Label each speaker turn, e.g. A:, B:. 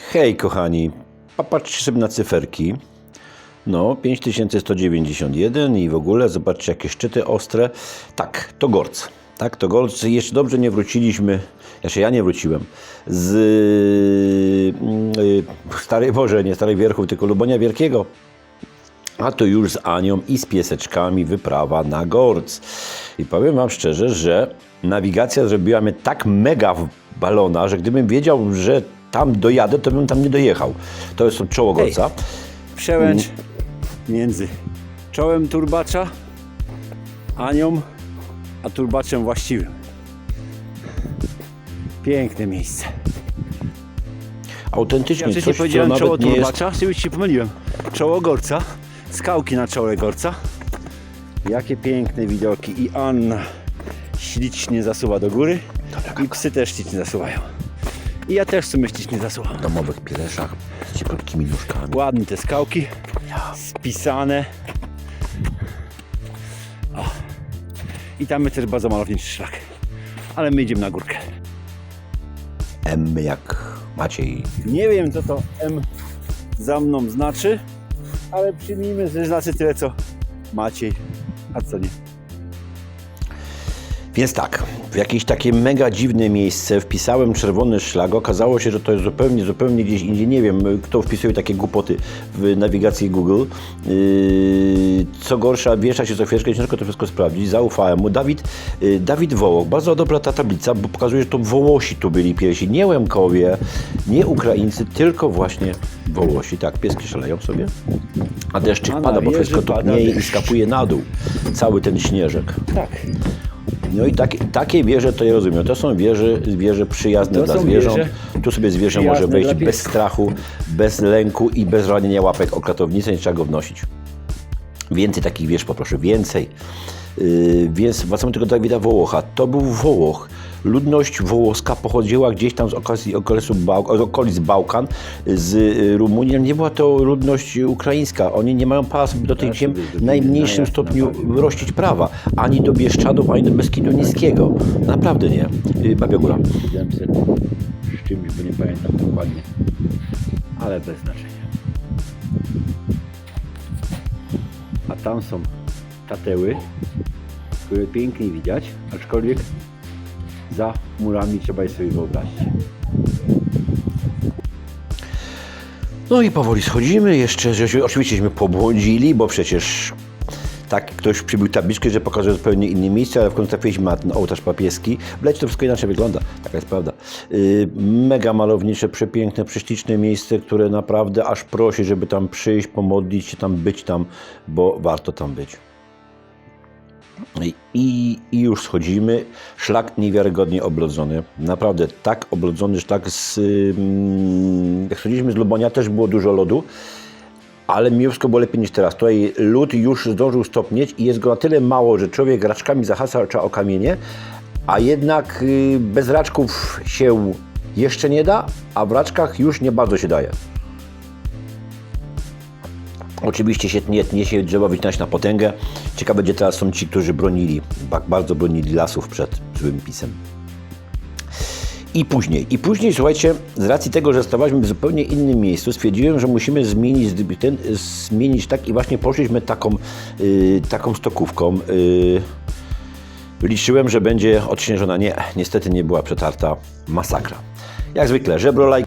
A: Hej, kochani, popatrzcie sobie na cyferki. No, 5191 i w ogóle zobaczcie, jakie szczyty ostre. Tak, to Gorc. Tak, to Gorc. Jeszcze dobrze nie wróciliśmy, znaczy ja nie wróciłem, z mm, y, Starej Boże, nie Starej Wierchów, tylko Lubonia Wielkiego. A to już z Anią i z pieseczkami wyprawa na Gorc. I powiem Wam szczerze, że nawigacja zrobiła mnie tak mega w balona, że gdybym wiedział, że tam dojadę, to bym tam nie dojechał. To jest to czoło Gorca.
B: Przełęcz między czołem turbacza, Anią, a turbaczem właściwym. Piękne miejsce.
A: Autentycznie
B: Ja
A: coś,
B: wcześniej
A: co
B: powiedziałem
A: nawet
B: czoło
A: nie jest...
B: turbacza, jest... się pomyliłem. Czoło Gorca, skałki na czole Gorca. Jakie piękne widoki i Anna ślicznie zasuwa do góry i psy też ślicznie zasuwają. I ja też w sumie ślicznie zasuwam.
A: W domowych pieleszach z cieplutkim nóżkami.
B: Ładne te skałki, spisane. O. I tam jest też bardzo malowniczy szlak. Ale my idziemy na górkę.
A: M jak Maciej.
B: Nie wiem co to M za mną znaczy, ale przyjmijmy, że znaczy tyle co Maciej, a co nie.
A: Więc tak, w jakieś takie mega dziwne miejsce wpisałem czerwony szlak. Okazało się, że to jest zupełnie, zupełnie gdzieś indziej. Nie wiem, kto wpisuje takie głupoty w nawigacji Google. Yy, co gorsza, wiesza się co chwileczkę, ciężko to wszystko sprawdzić. Zaufałem mu. Dawid, yy, Dawid Wołoch. Bardzo dobra ta tablica, bo pokazuje, że to Wołosi tu byli pierwsi. Nie Łemkowie, nie Ukraińcy, tylko właśnie Wołosi. Tak, pieski szaleją sobie. A deszczyk pada, bo wszystko topnieje i skapuje na dół. Cały ten śnieżek.
B: Tak.
A: No i takie, takie wieże to ja rozumiem. To są wieże, wieże przyjazne
B: To
A: dla zwierząt. Tu sobie zwierzę może wejść bez strachu, bez lęku i bez ranienia łapek o kratownicę, nie trzeba go wnosić. Więcej takich wież poproszę, więcej. Yy, więc wracamy do tego Dawida Wołocha. To był Wołoch. Ludność wołoska pochodziła gdzieś tam z okolic, okresu Bał, z okolic Bałkan, z y, Rumunii. Nie była to ludność ukraińska. Oni nie mają prawa do tych
B: Tak
A: ziem w najmniejszym stopniu rościć prawa. Ani do Bieszczadów, ani do Beskidu Niskiego. Naprawdę nie. Y, Babia Góra.
B: Z czymś, bo nie pamiętam dokładnie. Ale bez znaczenia. A tam są tateły, które pięknie widać, aczkolwiek za murami trzeba je sobie wyobrazić.
A: No i powoli schodzimy. Jeszcze, żeśmy, oczywiścieśmy pobłądzili, bo przecież tak ktoś przybił tabliczkę, że pokazuje zupełnie inne miejsce, ale w końcu trafiliśmy na ten ołtarz papieski. W Lecie to wszystko inaczej wygląda, taka jest prawda. Yy, mega malownicze, przepiękne, prześliczne miejsce, które naprawdę aż prosi, żeby tam przyjść, pomodlić się tam, być tam, bo warto tam być. I, i, już schodzimy. Szlak niewiarygodnie oblodzony. Naprawdę tak oblodzony szlak z... ym, Jak schodziliśmy z Lubonia też było dużo lodu, ale mimo wszystko było lepiej niż teraz. Tutaj lód już zdążył stopnieć i jest go na tyle mało, że człowiek raczkami zahacza o kamienie, a jednak y, bez raczków się jeszcze nie da, a w raczkach już nie bardzo się daje. Oczywiście się tnie, tnie się drzewo wycinać na potęgę. Ciekawe, gdzie teraz są ci, którzy bronili, ba- bardzo bronili lasów przed złym pisem. I później, i później, słuchajcie, z racji tego, że stawaliśmy w zupełnie innym miejscu, stwierdziłem, że musimy zmienić, ten, zmienić tak i właśnie poszliśmy taką, y, taką stokówką. Y, liczyłem, że będzie odśnieżona. Nie, niestety nie była przetarta. Masakra. Jak zwykle, żebro lajk.